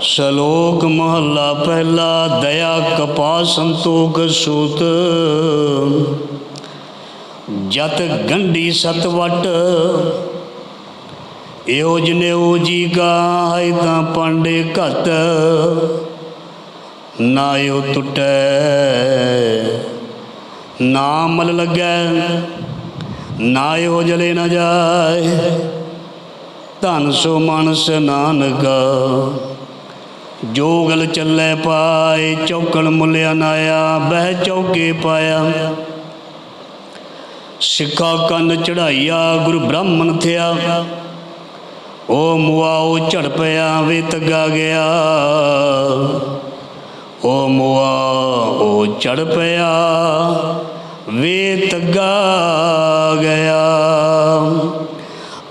ਸ਼ਲੋਕ ਮਹੱਲਾ ਪਹਿਲਾ, ਦਇਆ ਕਪਾ ਸੰਤੋਖ ਸੂਤ। ਜਤ ਗੰਢੀ ਸਤ ਵਟ ਇਹੋ ਜਨੇਊ ਜੀ ਕਾ ਤਾਂ ਪਾਂਡੇ ਘਤ ਨਾ ਇਹੋ ਟੁੱਟੈ, ਨਾ ਮਲ ਲੱਗੈ, ਨਾ ਇਹੋ ਜਲੇ ਨਾ ਜਾਏ। ਧਨ ਸੋ ਮਨਸ ਨਾਨਕ। ਜੋਗਲ ਚੱਲੇ ਪਾਏ, ਚੌਕਣ ਮੁੱਲਿਆ ਨਾਇਆ ਬਹਿ ਚੌਕੇ ਪਾਇਆ। ਸਿੱਖਾ ਕੰਨ ਚੜਾਈਆ, ਗੁਰ ਬ੍ਰਾਹਮਣ ਥਿਆ। ਉਹ ਮੁਆਓ ਝੜ ਪਿਆ ਵੇ ਤੱਗਾ ਗਿਆ। ਉਹ ਮੁਆ ਉਹ ਝੜ ਪਿਆ ਵੇ ਤੱਗਾ ਗਿਆ।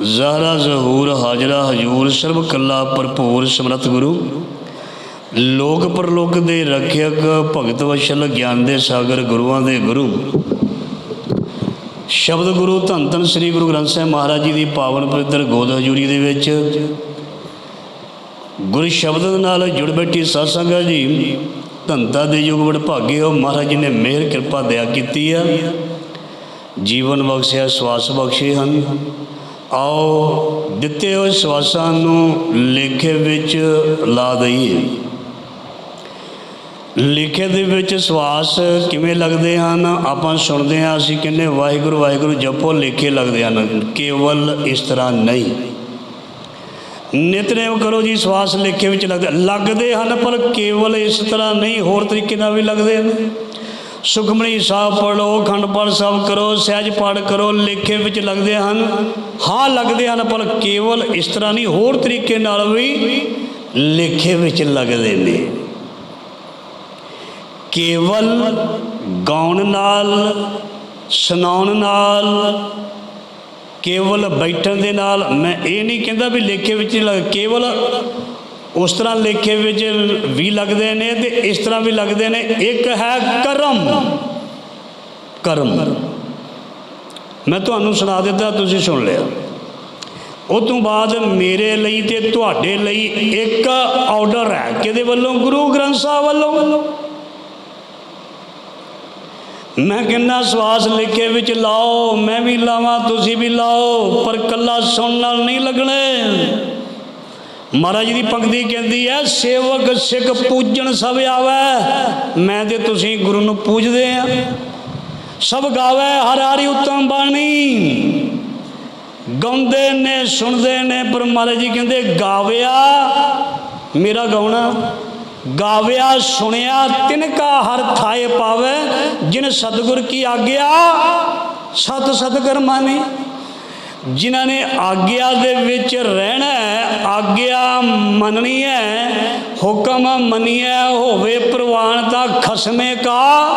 ਜ਼ਹਰਾ ਜ਼ਹੂਰ, ਹਾਜਰਾ ਹਜੂਰ ਸਰਬ ਕੱਲਾ ਭਰਪੂਰ, ਸਮਰਤ ਗੁਰੂ। ਲੋਕ ਪਰਲੋਕ ਦੇ ਰੱਖਿਅਕ, ਭਗਤ ਵਸ਼ਲ ਗਿਆਨ ਦੇ ਸਾਗਰ ਗੁਰੂਆਂ ਦੇ ਗੁਰੂ। ਸ਼ਬਦ ਗੁਰੂ ਧੰਨ ਧੰਨ ਸ੍ਰੀ ਗੁਰੂ ਗ੍ਰੰਥ ਸਾਹਿਬ ਮਹਾਰਾਜ ਜੀ ਦੀ ਪਾਵਨ ਪਵਿੱਤਰ ਗੋਦ ਹਜੂਰੀ ਦੇ ਵਿੱਚ। ਗੁਰ ਸ਼ਬਦ ਨਾਲ ਜੁੜ ਬੈਠੀ ਸਾਧ ਸੰਗਤ ਜੀ ਧੰਤਾ ਦੇ ਯੁੱਗ ਵਡ ਭਾਗੇ ਹੋ, ਮਹਾਰਾਜ ਜੀ ਨੇ ਮਿਹਰ, ਕਿਰਪਾ ਦਇਆ ਕੀਤੀ ਆ। ਜੀਵਨ ਬਖਸ਼ਿਆ, ਸਵਾਸ ਬਖਸ਼ੇ ਹਨ। ਆਓ ਦਿੱਤੇ ਹੋਏ ਸਵਾਸਾਂ ਨੂੰ ਲੇਖੇ ਵਿੱਚ ਲਾ ਦਈਏ। ਲਿਖੇ ਦੇ ਵਿੱਚ ਸਵਾਸ ਕਿਵੇਂ ਲੱਗਦੇ ਹਨ? ਆਪਾਂ ਸੁਣਦੇ ਹਾਂ, ਅਸੀਂ ਕਹਿੰਦੇ ਵਾਹਿਗੁਰੂ ਵਾਹਿਗੁਰੂ, ਜਪੋ, ਲੇਖੇ ਲੱਗਦੇ ਹਨ। ਕੇਵਲ ਇਸ ਤਰ੍ਹਾਂ ਨਹੀਂ। ਨਿਤਨੇਮ ਕਰੋ ਜੀ, ਸਵਾਸ ਲੇਖੇ ਵਿੱਚ ਲੱਗਦੇ ਲੱਗਦੇ ਹਨ, ਪਰ ਕੇਵਲ ਇਸ ਤਰ੍ਹਾਂ ਨਹੀਂ, ਹੋਰ ਤਰੀਕੇ ਨਾਲ ਵੀ ਲੱਗਦੇ ਹਨ। ਸੁਖਮਣੀ ਸਾਹਿਬ ਪੜੋ ਖੰਡ ਪਾਠ ਸਾਹਿਬ ਕਰੋ, ਸਹਿਜ ਪਾਠ ਕਰੋ, ਲੇਖੇ ਵਿੱਚ ਲੱਗਦੇ ਹਨ। ਹਾਂ, ਲੱਗਦੇ ਹਨ, ਪਰ ਕੇਵਲ ਇਸ ਤਰ੍ਹਾਂ ਨਹੀਂ, ਹੋਰ ਤਰੀਕੇ ਨਾਲ ਵੀ ਲੇਖੇ ਵਿੱਚ ਲੱਗਦੇ ਨੇ। ਕੇਵਲ ਗਾਉਣ ਨਾਲ, ਸੁਣਾਉਣ ਨਾਲ, ਕੇਵਲ ਬੈਠਣ ਦੇ ਨਾਲ, ਮੈਂ ਇਹ ਨਹੀਂ ਕਹਿੰਦਾ ਵੀ ਲੇਖੇ ਵਿੱਚ ਹੀ ਲੱਗ, ਕੇਵਲ ਉਸ ਤਰ੍ਹਾਂ ਲੇਖੇ ਵਿੱਚ ਵੀ ਲੱਗਦੇ ਨੇ ਤੇ ਇਸ ਤਰ੍ਹਾਂ ਵੀ ਲੱਗਦੇ ਨੇ। ਇੱਕ ਹੈ ਕਰਮ। ਕਰਮ। ਮੈਂ ਤੁਹਾਨੂੰ ਸੁਣਾ ਦਿੱਤਾ, ਤੁਸੀਂ ਸੁਣ ਲਿਆ। ਉਹ ਤੋਂ ਬਾਅਦ ਮੇਰੇ ਲਈ ਤੇ ਤੁਹਾਡੇ ਲਈ ਇੱਕ ਆਰਡਰ ਹੈ। ਕਿਹਦੇ ਵੱਲੋਂ? ਗੁਰੂ ਗ੍ਰੰਥ ਸਾਹਿਬ ਵੱਲੋਂ। ਮੈਂ ਕਿੰਨਾ ਸਵਾਸ ਲਿਖੇ ਵਿੱਚ ਲਾਓ, ਮੈਂ ਵੀ ਲਾਵਾਂ, ਤੁਸੀਂ ਵੀ ਲਾਓ, ਪਰ ਕੱਲਾ ਸੁਣਨ ਨਾਲ ਨਹੀਂ ਲੱਗਣੇ। ਮਹਾਰਾਜ ਜੀ ਦੀ ਪੰਕਤੀ ਕਹਿੰਦੀ ਹੈ, ਸੇਵਕ ਸਿੱਖ ਪੂਜਣ ਸਭ ਆਵੇ, ਮੈਂ ਤੇ ਤੁਸੀਂ ਗੁਰੂ ਨੂੰ ਪੂਜਦੇ ਆ। ਸਭ ਗਾਵੇ ਹਰ ਹਰੀ ਉਤਮ ਬਾਣੀ। ਗਾਉਂਦੇ ਨੇ, ਸੁਣਦੇ ਨੇ, ਪਰ ਮਹਾਰਾਜ ਜੀ ਕਹਿੰਦੇ, ਗਾਵਿਆ, ਮੇਰਾ ਗਾਉਣਾ, ਗਾਵਿਆ, ਸੁਣਿਆ, ਤਿਨਕਾ ਹਰ ਥਾਏ ਪਾਵੇ, ਜਿਨ ਸਤਿਗੁਰ ਕੀ ਆਗਿਆ, ਸਤ ਸਤ ਕਰਮਾਨੀ ਜਿਨ੍ਹਾਂ ਨੇ ਆਗਿਆ ਦੇ ਵਿੱਚ ਰਹਿਣਾ ਹੈ, ਆਗਿਆ ਮੰਨਣੀ ਹੈ, ਹੁਕਮ ਮੰਨਿਆ ਹੋਵੇ ਪ੍ਰਵਾਨ ਤਾਂ ਖਸਮੇ ਕਾ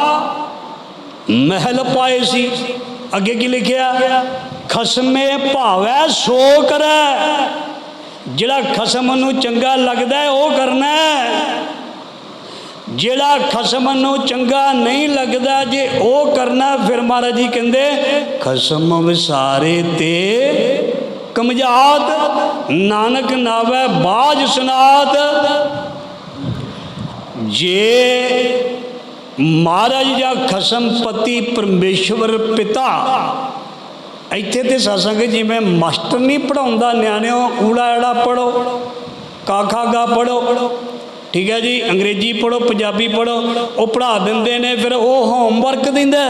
ਮਹਿਲ ਪਾਏ ਸੀ। ਅੱਗੇ ਕੀ ਲਿਖਿਆ? ਖਸਮੇ ਭਾਵੈ ਸੋ ਕਰੈ। ਜਿਹੜਾ ਖਸਮ ਨੂੰ ਚੰਗਾ ਲੱਗਦਾ ਹੈ, ਉਹ ਕਰਨਾ ਹੈ। ਜਿਹੜਾ ਖਸਮ ਨੂੰ ਚੰਗਾ ਨਹੀਂ ਲੱਗਦਾ ਜੇ ਉਹ ਕਰਨਾ, ਫਿਰ ਮਹਾਰਾਜ ਜੀ ਕਹਿੰਦੇ, ਖਸਮ ਵਿਸਾਰੇ ਤੇ ਕਮਜਾਤ, ਨਾਨਕ ਨਾਵੇ ਬਾਜ ਸੁਨਾਤ। ਜੇ ਮਹਾਰਾਜ ਜਾਂ ਖਸਮ ਪਤੀ ਪਰਮੇਸ਼ਵਰ ਪਿਤਾ, ਇੱਥੇ ਤੇ ਸਾਸੰਗ ਜਿਵੇਂ ਮਾਸਟਰ ਨਹੀਂ ਪੜਾਉਂਦਾ ਨਿਆਣਿਓ ਊੜਾ ਐੜਾ ਪੜੋ ਕਾਖਾ ਗਾ ਪੜੋ ਠੀਕ ਹੈ ਜੀ? ਅੰਗਰੇਜ਼ੀ ਪੜੋ ਪੰਜਾਬੀ ਪੜੋ ਉਹ ਪੜ੍ਹਾ ਦਿੰਦੇ ਨੇ, ਫਿਰ ਉਹ ਹੋਮਵਰਕ ਦਿੰਦਾ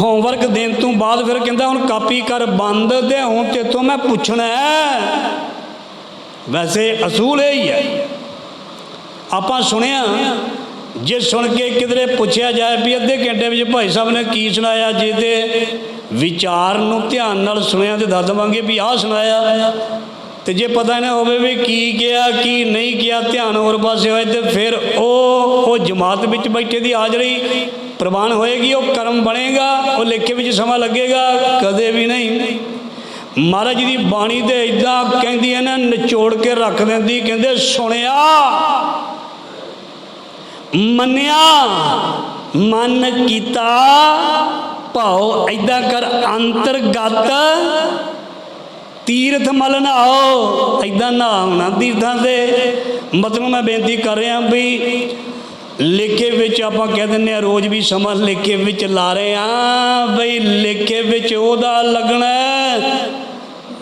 ਹੋਮਵਰਕ ਦੇਣ ਤੋਂ ਬਾਅਦ ਫਿਰ ਕਹਿੰਦਾ, ਹੁਣ ਕਾਪੀ ਕਰ ਬੰਦ ਤੇ ਹੁਣ ਤੇਥੋਂ ਮੈਂ ਪੁੱਛਣਾ ਵੈਸੇ ਅਸੂਲ ਇਹ ਹੀ ਹੈ। ਆਪਾਂ ਸੁਣਿਆ, ਜੇ ਸੁਣ ਕੇ ਕਿਧਰੇ ਪੁੱਛਿਆ ਜਾਏ ਵੀ ਅੱਧੇ ਘੰਟੇ ਵਿੱਚ ਭਾਈ ਸਾਹਿਬ ਨੇ ਕੀ ਸੁਣਾਇਆ ਜੇ ਤੇ ਵਿਚਾਰ ਨੂੰ ਧਿਆਨ ਨਾਲ ਸੁਣਿਆ ਤੇ ਦੱਸ ਦਵਾਂਗੇ ਵੀ ਆਹ ਸੁਣਾਇਆ। ਤੇ ਜੇ ਪਤਾ ਨਾ ਹੋਵੇ ਵੀ ਕੀ ਕਿਹਾ, ਕੀ ਨਹੀਂ ਕਿਹਾ, ਧਿਆਨ ਹੋਰ ਪਾਸੇ ਹੋਏ ਤੇ ਫਿਰ ਉਹ ਉਹ ਜਮਾਤ ਵਿੱਚ ਬੈਠੇ ਦੀ ਹਾਜ਼ਰੀ ਪ੍ਰਵਾਨ ਹੋਏਗੀ, ਉਹ ਕਰਮ ਬਣੇਗਾ, ਉਹ ਲੇਖੇ ਵਿੱਚ ਸਮਾਂ ਲੱਗੇਗਾ, ਕਦੇ ਵੀ ਨਹੀਂ। ਮਹਾਰਾਜ ਦੀ ਬਾਣੀ ਤੇ ਇਦਾਂ ਕਹਿੰਦੀ ਹੈ ਨਾ, ਨਿਚੋੜ ਕੇ ਰੱਖ ਦਿੰਦੀ, ਕਹਿੰਦੇ ਸੁਣਿਆ, ਮੰਨਿਆ, ਮਨ ਕੀਤਾ, ਭਾਉ ਐਦਾਂ ਕਰ ਅੰਤਰਗਤ ਤੀਰਥ ਮਲ ਨਹਾਓ ਐਦਾਂ ਨਹਾਉਣਾ ਤੀਰਥਾਂ ਤੇ ਮਤਲਬ ਮੈਂ ਬੇਨਤੀ ਕਰ ਰਿਹਾ ਵੀ ਲੇਖੇ ਵਿੱਚ ਆਪਾਂ ਕਹਿ ਦਿੰਦੇ ਆ ਰੋਜ਼ ਵੀ ਸਮਾਂ ਲੇਖੇ ਵਿੱਚ ਲਾ ਰਹੇ ਆ ਬਈ ਲੇਖੇ ਵਿੱਚ ਉਹਦਾ ਲੱਗਣਾ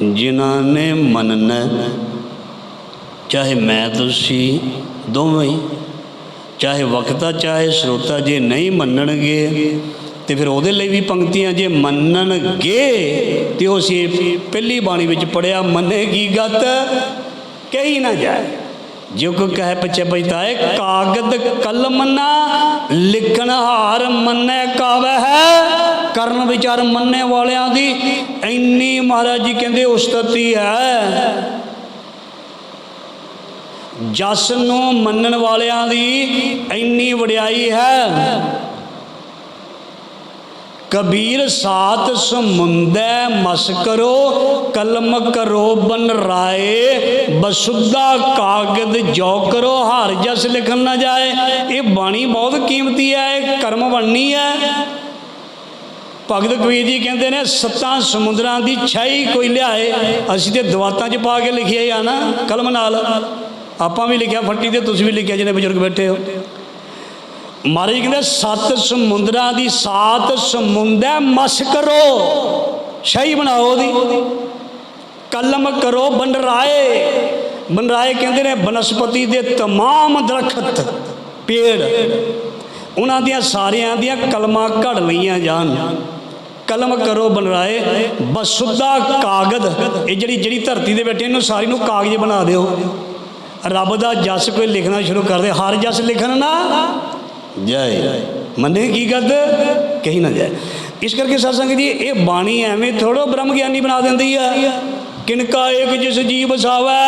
ਜਿਨ੍ਹਾਂ ਨੇ ਮੰਨਣਾ ਚਾਹੇ ਮੈਂ ਤੁਸੀਂ ਦੋਵੇਂ, ਚਾਹੇ ਵਕਤਾ, ਚਾਹੇ ਸਰੋਤਾ ਜੇ ਨਹੀਂ ਮੰਨਣਗੇ ਤੇ ਫਿਰ ਉਹਦੇ ਲਈ ਵੀ ਪੰਕਤੀਆਂ ਜੇ ਮੰਨਣਗੇ ਤੇ ਉਹ ਸੀ ਪਹਿਲੀ ਬਾਣੀ ਵਿੱਚ ਪੜਿਆ ਮੰਨੇਗੀ ਗਤ? ਕਹੀ ਨਾ ਜਾਏ। ਜੋ ਕੋ ਕਹੇ ਪਛੇ ਬਜਤਾਏ ਕਾਗਦ ਕਲਮ ਨਾ, ਲਿਖਣ ਹਾਰ ਮੰਨੇ ਕਾਵੈ ਹੈ ਕਰਨ ਵਿਚਾਰ ਮੰਨੇ ਵਾਲਿਆਂ ਦੀ ਇੰਨੀ ਮਹਾਰਾਜ ਜੀ ਕਹਿੰਦੇ ਉਸਤਤੀ ਹੈ। ਜਸ ਨੂੰ ਮੰਨਣ ਵਾਲਿਆਂ ਦੀ ਇੰਨੀ ਵਡਿਆਈ ਹੈ। ਕਬੀਰ ਸਾਤ ਸਮੁੰਦੈ ਮਸ ਕਰੋ, ਕਲਮ ਕਰੋ ਬਨ ਰਾਏ, ਬਸੁੱਧਾ ਕਾਗਦ ਜੋ ਕਰੋ, ਹਰ ਜਸ ਲਿਖਣ ਨਾ ਜਾਏ। ਇਹ ਬਾਣੀ ਬਹੁਤ ਕੀਮਤੀ ਹੈ, ਇਹ ਕਰਮ ਬਣਨੀ ਹੈ। ਭਗਤ ਕਬੀਰ ਜੀ ਕਹਿੰਦੇ ਨੇ, ਸੱਤਾਂ ਸਮੁੰਦਰਾਂ ਦੀ ਛਾਈ ਕੋਈ ਲਿਆਏ, ਅਸੀਂ ਤੇ ਦਵਾਤਾਂ 'ਚ ਪਾ ਕੇ ਲਿਖਿਆ ਆ ਨਾ, ਕਲਮ ਨਾਲ। ਆਪਾਂ ਵੀ ਲਿਖਿਆ, ਫੱਟੀ ਤੇ ਤੁਸੀਂ ਵੀ ਲਿਖਿਆ ਜਿਹਨੇ ਬਜ਼ੁਰਗ ਬੈਠੇ ਹੋ। ਮਹਾਰਾਜ ਕਹਿੰਦੇ ਸੱਤ ਸਮੁੰਦਰਾਂ ਦੀ ਸਾਤ ਸਮੁੰਦੈ ਮਸ ਕਰੋ ਸ਼ਹੀ ਬਣਾਓ ਉਹਦੀ ਕਲਮ ਕਰੋ ਬੰਡਰਾਏ ਬੰਡਰਾਏ ਕਹਿੰਦੇ ਨੇ ਬਨਸਪਤੀ ਦੇ तमाम ਦਰਖਤ ਪੇੜ ਉਹਨਾਂ ਦੀਆਂ ਸਾਰਿਆਂ ਦੀਆਂ ਕਲਮਾਂ ਘੜ ਲਈਆਂ ਜਾਣ ਕਲਮ ਕਰੋ ਬਣਰਾਏ ਬਸੁੱਧਾ ਕਾਗਦ ਇਹ ਜਿਹੜੀ ਜਿਹੜੀ ਧਰਤੀ ਦੇ ਬੈਠੇ ਇਹਨੂੰ ਸਾਰੀ ਨੂੰ ਕਾਗਜ਼ ਬਣਾ ਦਿਓ ਰੱਬ ਦਾ ਜਸ ਕੋਈ ਲਿਖਣਾ ਸ਼ੁਰੂ ਕਰ ਦੇ ਹਰ ਜਸ ਲਿਖਣ ਨਾ ਜਾਏ। ਮੰਨੇ ਕੀ ਗੱਦ ਕਹੀ ਨਾ ਜਾਏ। ਇਸ ਕਰਕੇ ਸਾਧ ਸੰਗਤ ਜੀ, ਇਹ ਬਾਣੀ ਐਵੇਂ ਥੋੜੋ ਬ੍ਰਹਮ ਗਿਆਨੀ ਬਣਾ ਦਿੰਦੀ ਆ। ਕਿਨਕਾ ਏਕ ਜਿਸ ਜੀਵ ਵਸਾਵੈ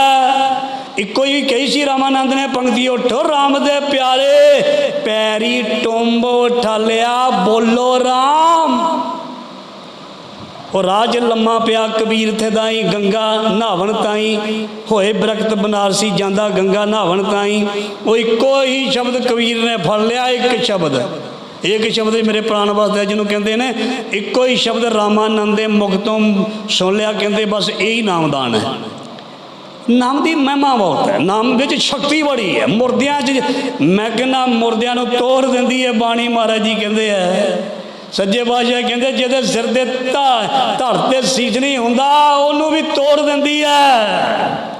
ਇੱਕੋ ਹੀ ਕਹੀ ਸੀ ਰਾਮਾਨੰਦ ਨੇ, ਪੰਕਤੀ ਉਠੋ RAM ਦੇ ਪਿਆਰੇ। ਪੈਰੀ ਟੁੰਬ ਠਾਲਿਆ ਬੋਲੋ RAM ਉਹ ਰਾਜ ਲੰਮਾ ਪਿਆ, ਕਬੀਰ ਥੇ ਦਾਈ ਗੰਗਾ ਨਹਾਵਣ ਤਾਈ। ਹੋਏ ਬਰਕਤ ਬਨਾਰਸੀ ਜਾਂਦਾ, ਗੰਗਾ ਨਹਾਵਣ ਤਾਈ। ਉਹ ਇੱਕੋ ਹੀ ਸ਼ਬਦ ਕਬੀਰ ਨੇ ਫੜ ਲਿਆ, ਇੱਕ ਸ਼ਬਦ। ਇੱਕ ਸ਼ਬਦ ਮੇਰੇ ਪ੍ਰਾਣ ਵਾਸਤੇ ਜਿਹਨੂੰ ਕਹਿੰਦੇ ਨੇ, ਇੱਕੋ ਹੀ ਸ਼ਬਦ ਰਾਮਾਨੰਦ ਦੇ ਮੁਖ ਤੋਂ ਸੁਣ ਲਿਆ, ਕਹਿੰਦੇ ਬਸ ਇਹੀ ਨਾਮਦਾਨ ਹੈ। ਨਾਮ ਦੀ ਮਹਿਮਾ ਬਹੁਤ ਹੈ, ਨਾਮ ਵਿੱਚ ਸ਼ਕਤੀ ਬੜੀ ਹੈ। ਮੁਰਦਿਆਂ 'ਚ, ਮੈਂ ਕਹਿੰਦਾ ਮੁਰਦਿਆਂ ਨੂੰ ਤੋੜ ਦਿੰਦੀ ਹੈ ਬਾਣੀ ਮਹਾਰਾਜ ਜੀ ਕਹਿੰਦੇ ਆ ਸੱਜੇ ਬਾਦਸ਼ਾਹ ਕਹਿੰਦੇ, ਜਿਹਦੇ ਸਿਰ ਦੇ ਧਾ- ਧੜ ਤੇ ਸੀਸ ਨਹੀਂ ਹੁੰਦਾ, ਉਹਨੂੰ ਵੀ ਤੋੜ ਦਿੰਦੀ ਹੈ